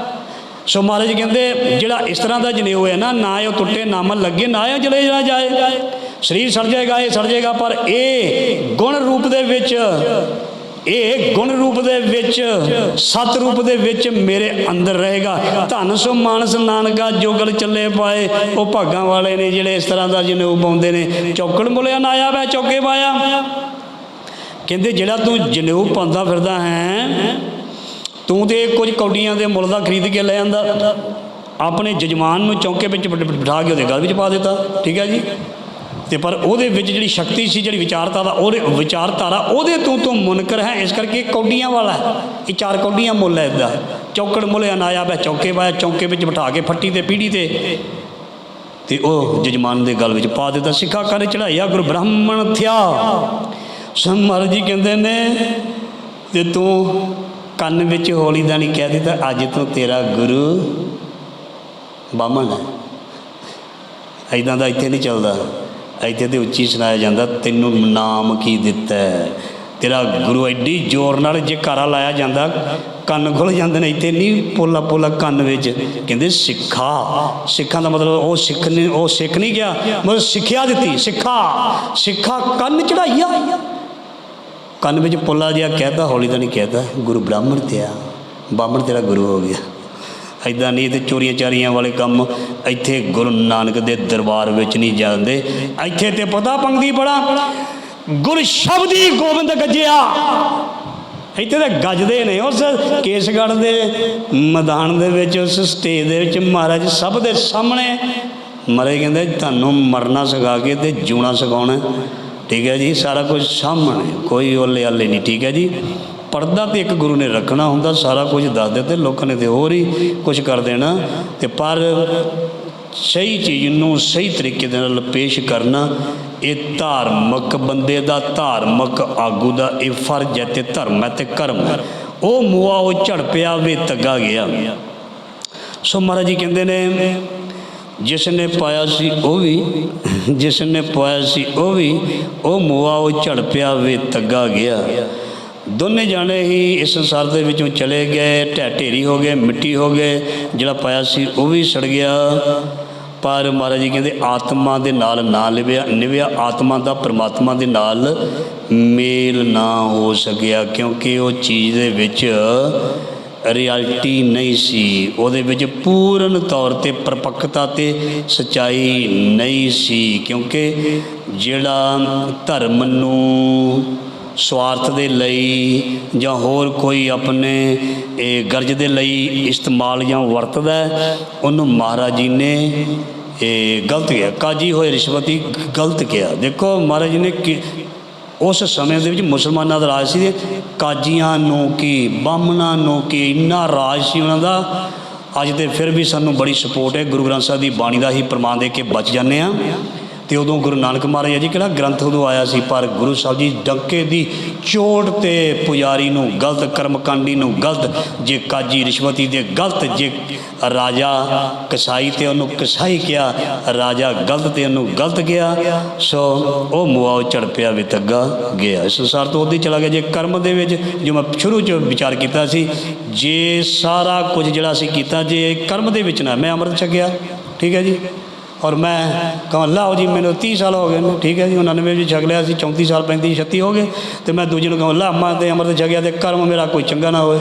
ਸੋ ਮਹਾਰਾਜ ਕਹਿੰਦੇ, ਜਿਹੜਾ ਇਸ ਤਰ੍ਹਾਂ ਦਾ ਜਨੇਊ ਹੈ ਨਾ ਨਾ ਉਹ ਟੁੱਟੇ, ਨਾ ਮਨ ਲੱਗੇ, ਨਾ ਉਹ ਜਲੇ ਨਾ ਜਾਏ। ਸਰੀਰ ਸੜ ਜਾਏਗਾ, ਇਹ ਸੜ ਜਾਏਗਾ, ਪਰ ਇਹ ਗੁਣ ਰੂਪ ਦੇ ਵਿੱਚ ਇਹ ਗੁਣ ਰੂਪ ਦੇ ਵਿੱਚ, ਸਤ ਰੂਪ ਦੇ ਵਿੱਚ ਮੇਰੇ ਅੰਦਰ ਰਹੇਗਾ। ਧੰਨ ਸੋ ਮਾਨਸ ਨਾਨਕਾ ਜੋਗਲ ਚੱਲੇ ਪਾਏ। ਉਹ ਭਾਗਾਂ ਵਾਲੇ ਨੇ ਜਿਹੜੇ ਇਸ ਤਰ੍ਹਾਂ ਦਾ ਜਨੇਊ ਪਾਉਂਦੇ ਨੇ, ਚੌਕੜ ਮੁਲਿਆ ਨਾ ਆਇਆ ਵੈ, ਚੌਕੇ ਪਾਇਆ। ਕਹਿੰਦੇ, ਜਿਹੜਾ ਤੂੰ ਜਨੇਊ ਪਾਉਂਦਾ ਫਿਰਦਾ ਹੈ, ਤੂੰ ਤੇ ਕੁਝ ਕੌਡੀਆਂ ਦੇ ਮੁੱਲ ਦਾ ਖਰੀਦ ਕੇ ਲੈ ਆਂਦਾ। ਆਪਣੇ ਜਜਮਾਨ ਨੂੰ ਚੌਂਕੇ ਵਿੱਚ ਬਿਠਾ ਕੇ ਉਹਦੇ ਗਲ ਵਿੱਚ ਪਾ ਦਿੱਤਾ। ਠੀਕ ਹੈ ਜੀ? ਤੇ ਪਰ ਉਹਦੇ ਵਿੱਚ ਜਿਹੜੀ ਸ਼ਕਤੀ ਸੀ, ਜਿਹੜੀ ਵਿਚਾਰਤਾ ਉਹਦੇ ਵਿਚਾਰਧਾਰਾ ਉਹਦੇ ਤੋਂ ਤੋਂ ਮੁਨਕਰ ਹੈ। ਇਸ ਕਰਕੇ ਕੌਡੀਆਂ ਵਾਲਾ ਇਹ ਚਾਰ ਕੌਡੀਆਂ ਮੁੱਲ ਹੈ ਇਸਦਾ ਚੌਕੜ ਮੁੱਲ ਅਨਾਇਆ ਬੈ ਚੌਕੇ ਪਾਇਆ ਚੌਂਕੇ ਵਿੱਚ ਬਿਠਾ ਕੇ ਫੱਟੀ ਤੇ ਪੀੜੀ ਤੇ। ਤੇ ਉਹ ਜਜਮਾਨ ਦੇ ਗਲ ਵਿੱਚ ਪਾ ਦਿੱਤਾ। ਸਿੱਖਾ ਕਰ ਚੜਾਈਆ ਗੁਰੂ ਬ੍ਰਾਹਮਣ ਥਿਆ। ਸਮਰ ਜੀ ਕਹਿੰਦੇ ਨੇ ਤੇ ਤੂੰ ਕੰਨ ਵਿੱਚ ਹੌਲੀ ਦਾ ਨਹੀਂ ਕਹਿ ਦਿੱਤਾ, ਅੱਜ ਤੋਂ ਤੇਰਾ ਗੁਰੂ ਬਾਮਣ ਹੈ। ਐਦਾਂ ਦਾ ਇੱਥੇ ਨਹੀਂ ਚੱਲਦਾ। ਇੱਥੇ ਤੇ ਉੱਚੀ ਸੁਣਾਇਆ ਜਾਂਦਾ, ਤੈਨੂੰ ਨਾਮ ਕੀ ਦਿੱਤਾ ਤੇਰਾ ਗੁਰੂ ਐਡੀ ਜ਼ੋਰ ਨਾਲ ਜੇ ਕਾਰਾ ਲਾਇਆ ਜਾਂਦਾ, ਕੰਨ ਖੁੱਲ ਜਾਂਦੇ ਨੇ ਇੱਥੇ ਨਹੀਂ ਪੋਲਾ ਪੋਲਾ ਕੰਨ ਵਿੱਚ। ਕਹਿੰਦੇ, ਸਿੱਖਾ। ਸਿੱਖਾਂ ਦਾ ਮਤਲਬ ਉਹ ਸਿੱਖ ਨੇ, ਉਹ ਸਿੱਖ ਨਹੀਂ ਗਿਆ, ਮਤਲਬ ਸਿੱਖਿਆ ਦਿੱਤੀ, ਸਿੱਖਾ। ਸਿੱਖਾ ਕੰਨ ਚੜਾਈਆ। ਕੰਨ ਵਿੱਚ ਪੋਲਾ ਜਿਹਾ ਕਹਿਤਾ, ਹੌਲੀ ਤਾਂ ਨਹੀਂ ਕਹਿਤਾ, ਗੁਰੂ ਬ੍ਰਾਹਮਣ ਤੇ ਆ ਬਾਹਮਣ ਤੇਰਾ ਗੁਰੂ ਹੋ ਗਿਆ। ਐਦਾਂ ਨਹੀਂ ਤੇ ਚੋਰੀਆਂ ਚਾਰੀਆਂ ਵਾਲੇ ਕੰਮ ਇੱਥੇ ਗੁਰੂ ਨਾਨਕ ਦੇ ਦਰਬਾਰ ਵਿੱਚ ਨਹੀਂ ਜਾਂਦੇ ਇੱਥੇ ਤੇ ਪਤਾ ਪੰਗਦੀ ਬੜਾ, ਗੁਰ ਸ਼ਬਦੀ ਗੋਬਿੰਦ ਗੱਜਿਆ। ਇੱਥੇ ਤਾਂ ਗੱਜਦੇ ਨੇ ਉਸ ਕੇਸਗੜ੍ਹ ਦੇ ਮੈਦਾਨ ਦੇ ਵਿੱਚ, ਉਸ ਸਟੇਜ ਦੇ ਵਿੱਚ ਮਹਾਰਾਜ ਸਭ ਦੇ ਸਾਹਮਣੇ। ਮਰੇ ਕਹਿੰਦੇ, ਤੁਹਾਨੂੰ ਮਰਨਾ ਸਿਖਾ ਕੇ ਤੇ ਜੂਣਾ ਸਿਖਾਉਣਾ ਠੀਕ ਹੈ ਜੀ, ਸਾਰਾ ਕੁਝ ਸਾਹਮਣੇ, ਕੋਈ ਓਲੇ ਆਲੇ ਨਹੀਂ, ਠੀਕ ਹੈ ਜੀ? ਪਰਦਾ ਤੇ ਇੱਕ ਗੁਰੂ ਨੇ ਰੱਖਣਾ ਹੁੰਦਾ, ਸਾਰਾ ਕੁਝ ਦੱਸ ਦਿੱਤੇ, ਲੋਕਾਂ ਨੇ ਤੇ ਹੋਰ ਹੀ ਕੁਝ ਕਰ ਦੇਣਾ ਤੇ ਪਰ ਸਹੀ ਚੀਜ਼ ਨੂੰ ਸਹੀ ਤਰੀਕੇ ਦੇ ਨਾਲ ਪੇਸ਼ ਕਰਨਾ, ਇਹ ਧਾਰਮਿਕ ਬੰਦੇ ਦਾ, ਧਾਰਮਿਕ ਆਗੂ ਦਾ ਇਹ ਫਰਜ਼ ਹੈ ਤੇ ਧਰਮ ਹੈ ਤੇ ਕਰਮ ਹੈ। ਉਹ ਮੂਆ ਉਹ ਝੜਪਿਆ ਵੇ ਤੱਗਾ ਗਿਆ। ਸੋ ਮਹਾਰਾਜ ਜੀ ਕਹਿੰਦੇ ਨੇ, ਜਿਸ ਨੇ ਪਾਇਆ ਸੀ ਉਹ ਵੀ, ਜਿਸ ਨੇ ਪਾਇਆ ਸੀ ਉਹ ਵੀ, ਉਹ ਮੂਆ ਉਹ ਝੜਪਿਆ ਵੇ ਤੱਗਾ ਗਿਆ। ਦੋਨੇ ਜਾਣੇ ਹੀ ਇਸ ਸੰਸਾਰ ਦੇ ਵਿੱਚੋਂ ਚਲੇ ਗਏ, ਢਹਿ ਢੇਰੀ ਹੋ ਗਏ, ਮਿੱਟੀ ਹੋ ਗਏ, ਜਿਹੜਾ ਪਾਇਆ ਸੀ ਉਹ ਵੀ ਸੜ ਗਿਆ। ਪਰ ਮਹਾਰਾਜ ਜੀ ਕਹਿੰਦੇ ਆਤਮਾ ਦੇ ਨਾਲ ਨਾ ਲਿਵਿਆ, ਨਿਵਿਆ ਆਤਮਾ ਦਾ ਪਰਮਾਤਮਾ ਦੇ ਨਾਲ ਮੇਲ ਨਾ ਹੋ ਸਕਿਆ, ਕਿਉਂਕਿ ਉਹ ਚੀਜ਼ ਦੇ ਵਿੱਚ ਰਿਐਲਿਟੀ ਨਹੀਂ ਸੀ। ਉਹਦੇ ਵਿੱਚ ਪੂਰਨ ਤੌਰ ਤੇ ਪਰਪੱਕਤਾ ਤੇ ਸਚਾਈ ਨਹੀਂ ਸੀ, ਕਿਉਂਕਿ ਜਿਹੜਾ ਧਰਮ ਨੂੰ ਸਵਾਰਥ ਦੇ ਲਈ ਜਾਂ ਹੋਰ ਕੋਈ ਆਪਣੇ, ਇਹ ਗਰਜ ਦੇ ਲਈ ਇਸਤੇਮਾਲ ਜਾਂ ਵਰਤਦਾ ਉਹਨੂੰ ਮਹਾਰਾਜ ਜੀ ਨੇ, ਇਹ ਗਲਤ ਕਿਹਾ। ਕਾਜੀ ਹੋਏ ਰਿਸ਼ਵਤੀ ਗਲਤ ਕਿਹਾ। ਦੇਖੋ ਮਹਾਰਾਜ ਜੀ ਨੇ ਕਿ- ਉਸ ਸਮੇਂ ਦੇ ਵਿੱਚ ਮੁਸਲਮਾਨਾਂ ਦਾ ਰਾਜ ਸੀ, ਕਾਜੀਆਂ ਨੂੰ ਕੀ, ਬਾਹਮਣਾਂ ਨੂੰ ਕੀ, ਇੰਨਾ ਰਾਜ ਸੀ ਉਹਨਾਂ ਦਾ। ਅੱਜ ਤੇ ਫਿਰ ਵੀ ਸਾਨੂੰ ਬੜੀ ਸਪੋਰਟ ਹੈ। ਗੁਰੂ ਗ੍ਰੰਥ ਸਾਹਿਬ ਦੀ ਬਾਣੀ ਦਾ ਹੀ ਪ੍ਰਮਾਣ ਦੇ ਕੇ ਬਚ ਜਾਂਦੇ ਆ ਤੇ ਉਦੋਂ ਗੁਰੂ ਨਾਨਕ ਮਹਾਰਾਜ ਜੀ ਕਿਹੜਾ ਗ੍ਰੰਥ ਉਦੋਂ ਆਇਆ ਸੀ, ਪਰ ਗੁਰੂ ਸਾਹਿਬ ਜੀ ਡੰਕੇ ਦੀ ਚੋਟ ਤੇ ਪੁਜਾਰੀ ਨੂੰ ਗਲਤ ਕਰਮਕਾਂਡੀ ਨੂੰ ਗਲਤ, ਜੇ ਕਾਜੀ ਰਿਸ਼ਵਤੀ ਦੇ ਗਲਤ, ਜੇ ਰਾਜਾ ਕਸਾਈ ਤੇ ਉਹਨੂੰ ਕਸਾਈ ਕਿਹਾ, ਰਾਜਾ ਗਲਤ ਤੇ ਉਹਨੂੰ ਗਲਤ ਕਿਹਾ, ਸੋ ਉਹ ਮੁਆਵ ਚੜ ਪਿਆ ਵੀ ਤੱਗਾ ਗਿਆ। ਇਸ ਸੰਸਾਰ ਤੋਂ ਉਹਦੀ ਚਲਾ ਗਿਆ। ਜੇ ਕਰਮ ਦੇ ਵਿੱਚ ਜੋ ਮੈਂ ਸ਼ੁਰੂ ਚ ਵਿਚਾਰ ਕੀਤਾ ਸੀ, ਜੇ ਸਾਰਾ ਕੁਝ ਜਿਹੜਾ ਅਸੀਂ ਕੀਤਾ, ਜੇ ਕਰਮ ਦੇ ਵਿੱਚ ਨਾ, ਮੈਂ ਅੰਮ੍ਰਿਤ ਛਕਿਆ, ਠੀਕ ਹੈ ਜੀ? ਔਰ ਮੈਂ ਕਹਾਂ ਲਾਓ ਜੀ, ਮੈਨੂੰ 30 ਸਾਲ ਹੋ ਗਏ ਨੇ ਠੀਕ ਹੈ ਜੀ 99 ਵਿੱਚ ਛਕ ਲਿਆ ਸੀ 34 ਸਾਲ 35 36 ਹੋ ਗਏ, ਤੇ ਮੈਂ ਦੂਜੇ ਨੂੰ ਕਹਾਂ ਲਾ ਮਾਂ ਤੇ ਅੰਮ੍ਰਿਤ ਛਕਿਆ ਤੇ ਕਰਮ ਮੇਰਾ ਕੋਈ ਚੰਗਾ ਨਾ ਹੋਏ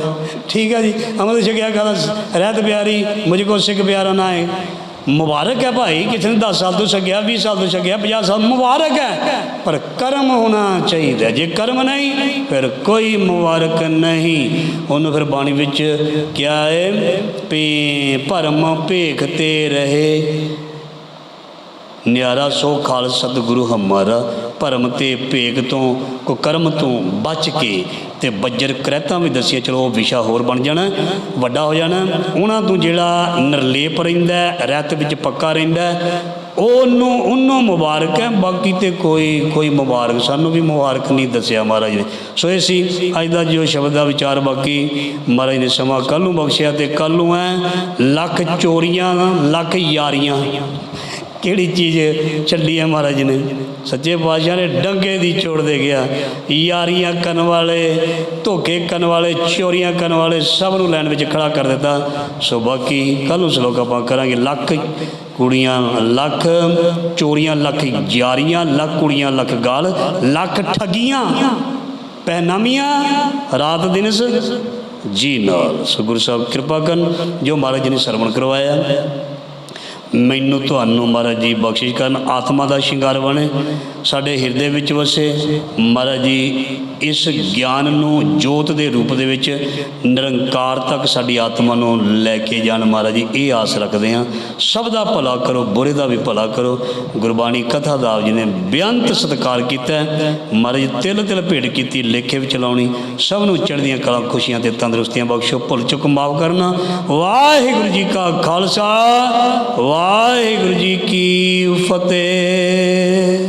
ਠੀਕ ਹੈ ਜੀ, ਅੰਮ੍ਰਿਤ ਛਕਿਆ ਕਹਦਾ ਰਹਿਤ ਪਿਆਰੀ, ਮੁਝ ਕੋ ਸਿੱਖ ਪਿਆਰਾ ਨਾ ਹੈ ਮੁਬਾਰਕ ਹੈ ਭਾਈ, ਕਿਸੇ ਨੇ 10 ਸਾਲ ਤੋਂ ਛਕਿਆ 20 ਸਾਲ ਤੋਂ ਛਕਿਆ 50 ਸਾਲ, ਮੁਬਾਰਕ ਹੈ। ਪਰ ਕਰਮ ਹੋਣਾ ਚਾਹੀਦਾ, ਜੇ ਕਰਮ ਨਹੀਂ, ਫਿਰ ਕੋਈ ਮੁਬਾਰਕ ਨਹੀਂ। ਉਹਨੂੰ ਫਿਰ ਬਾਣੀ ਵਿੱਚ ਕਿਹਾ ਹੈ, ਪੀ ਭਰਮ ਭੇਖ ਤੇ ਰਹੇ। ਨਿਆਰਾ ਸੋ ਖਾਲ ਸਤਿਗੁਰੂ ਹਮਾਰਾ ਭਰਮ ਤੇ ਭੇਗ ਤੋਂ ਕੋ ਕਰਮ ਤੋਂ ਬਚ ਕੇ ਤੇ ਬੱਜਰ ਕਰਹਿਤਾਂ ਵੀ ਦੱਸਿਆ ਚਲੋ ਉਹ ਵਿਸ਼ਾ ਹੋਰ ਬਣ ਜਾਣਾ ਵੱਡਾ ਹੋ ਜਾਣਾ। ਉਹਨਾਂ ਤੋਂ ਜਿਹੜਾ ਨਿਰਲੇਪ ਰਹਿੰਦਾ ਰਹਿਤ ਵਿੱਚ ਪੱਕਾ ਰਹਿੰਦਾ ਹੈ, ਉਹਨੂੰ ਉਹਨੂੰ ਮੁਬਾਰਕ ਹੈ। ਬਾਕੀ ਤੇ ਕੋਈ ਕੋਈ ਮੁਬਾਰਕ ਸਾਨੂੰ ਵੀ ਮੁਬਾਰਕ ਨਹੀਂ ਦੱਸਿਆ ਮਹਾਰਾਜ ਨੇ। ਸੋ ਇਹ ਸੀ ਅੱਜ ਦਾ ਜੋ ਸ਼ਬਦ ਦਾ ਵਿਚਾਰ। ਬਾਕੀ ਮਹਾਰਾਜ ਨੇ ਸਮਾਂ ਕੱਲ ਨੂੰ ਬਖਸ਼ਿਆ ਤੇ ਕੱਲ ਨੂੰ ਹੈ ਲੱਖ ਚੋਰੀਆਂ ਲੱਖ ਯਾਰੀਆਂ। ਕਿਹੜੀ ਚੀਜ਼ ਛੱਡੀ ਹੈ ਮਹਾਰਾਜ ਨੇ? ਸੱਚੇ ਪਾਤਸ਼ਾਹ ਨੇ ਡੰਗੇ ਦੀ ਚੋੜ ਦੇ ਗਿਆ। ਯਾਰੀਆਂ ਕਰਨ ਵਾਲੇ, ਧੋਖੇ ਕਰਨ ਵਾਲੇ, ਚੋਰੀਆਂ ਕਰਨ ਵਾਲੇ ਸਭ ਨੂੰ ਲੈਣ ਵਿੱਚ ਖੜਾ ਕਰ ਦਿੱਤਾ। ਸੋ ਬਾਕੀ ਕੱਲ ਨੂੰ ਸ਼ਲੋਕ ਆਪਾਂ ਕਰਾਂਗੇ ਲੱਖ ਕੁੜੀਆਂ, ਲੱਖ ਚੋਰੀਆਂ, ਲੱਖ ਯਾਰੀਆਂ, ਲੱਖ ਕੁੜੀਆਂ, ਲੱਖ ਗਾਲ, ਲੱਖ ਠੱਗੀਆਂ, ਪਹਿਨਾਮੀਆਂ, ਰਾਤ ਦਿਨ ਜੀ ਨਾਲ। ਸੋ ਗੁਰੂ ਸਾਹਿਬ ਕਿਰਪਾ ਕਰਨ, ਜੋ ਮਹਾਰਾਜ ਜੀ ਨੇ ਸਰਵਣ ਕਰਵਾਇਆ। ਮੈਨੂੰ ਤੁਹਾਨੂੰ ਮਹਾਰਾਜ ਜੀ ਬਖਸ਼ਿਸ਼ ਕਰਨ ਆਤਮਾ ਦਾ ਸ਼ਿੰਗਾਰ ਬਣੇ। ਸਾਡੇ ਹਿਰਦੇ ਵਿੱਚ ਵਸੇ। ਮਹਾਰਾਜ ਜੀ, ਇਸ ਗਿਆਨ ਨੂੰ ਜੋਤ ਦੇ ਰੂਪ ਦੇ ਵਿੱਚ ਨਿਰੰਕਾਰ ਤੱਕ ਸਾਡੀ ਆਤਮਾ ਨੂੰ ਲੈ ਕੇ ਜਾਣ ਮਹਾਰਾਜ ਜੀ, ਇਹ ਆਸ ਰੱਖਦੇ ਹਾਂ। ਸਭ ਦਾ ਭਲਾ ਕਰੋ, ਬੁਰੇ ਦਾ ਵੀ ਭਲਾ ਕਰੋ। ਗੁਰਬਾਣੀ ਕਥਾ ਦਾ ਜੀ ਨੇ ਬੇਅੰਤ ਸਤਿਕਾਰ ਕੀਤਾ ਮਹਾਰਾਜ ਤਿਲ ਤਿਲ ਭੇਟ ਕੀਤੀ, ਲੇਖੇ ਵਿੱਚ ਲਾਉਣੀ। ਸਭ ਨੂੰ ਚੜ੍ਹਦੀਆਂ ਕਲਾ, ਖੁਸ਼ੀਆਂ ਤੇ ਤੰਦਰੁਸਤੀਆਂ ਬਖਸ਼ੋ। ਭੁੱਲ ਚੁੱਕ ਮਾਫ ਕਰਨਾ। ਵਾਹਿਗੁਰੂ ਜੀ ਕਾ ਖਾਲਸਾ, ਵਾਹਿਗੁਰੂ ਜੀ ਕੀ ਫਤਿਹ।